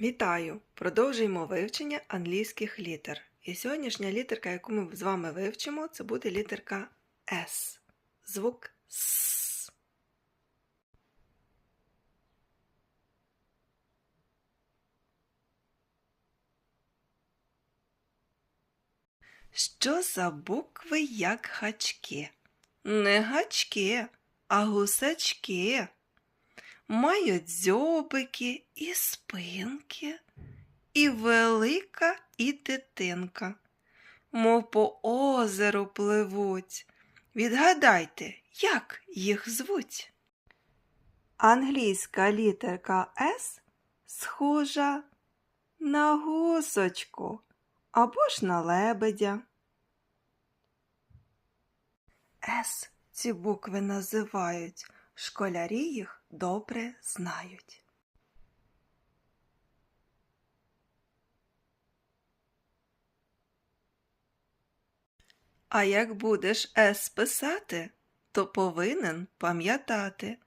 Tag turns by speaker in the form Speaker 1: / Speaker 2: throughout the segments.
Speaker 1: Вітаю! Продовжуємо вивчення англійських літер. І сьогоднішня літерка, яку ми з вами вивчимо, це буде літерка С. Звук С. Що за букви як гачки? Не гачки, а гусачки. Мають дзьобики і спинки, і велика, і дитинка, мов по озеру пливуть. Відгадайте, як їх звуть? Англійська літерка С схожа на гусочку або ж на лебедя. С ці букви називають, школярі їх добре знають. А як будеш С писати, то повинен пам'ятати.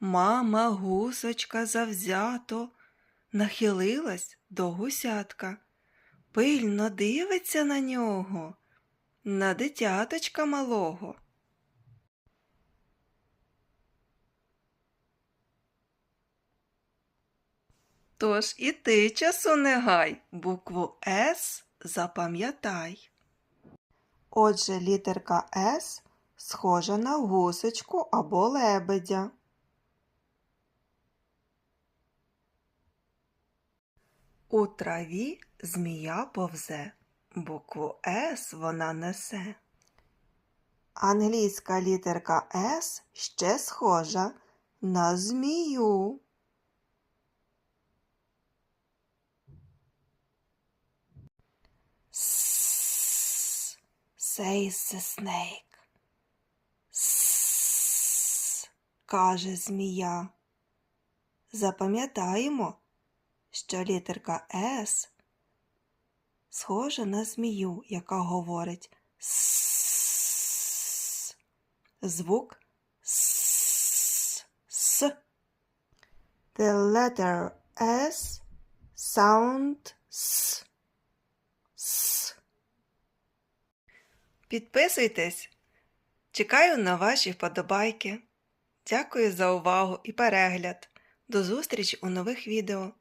Speaker 1: Мама гусочка завзято нахилилась до гусятка, пильно дивиться на нього, на дитяточка малого. Тож і ти часу не гай, букву С запам'ятай. Отже, літерка С схожа на гусочку або лебедя. У траві змія повзе, букву С вона несе. Англійська літерка С ще схожа на змію. С says the snake. С каже змія. Запам'ятаємо, що літерка С схожа на змію, яка говорить с. Звук с. с. The letter S sound S. С. Підписуйтесь. Чекаю на ваші вподобайки. Дякую за увагу і перегляд. До зустрічі у нових відео.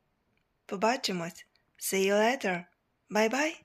Speaker 1: Побачимось. See you later. Bye-bye.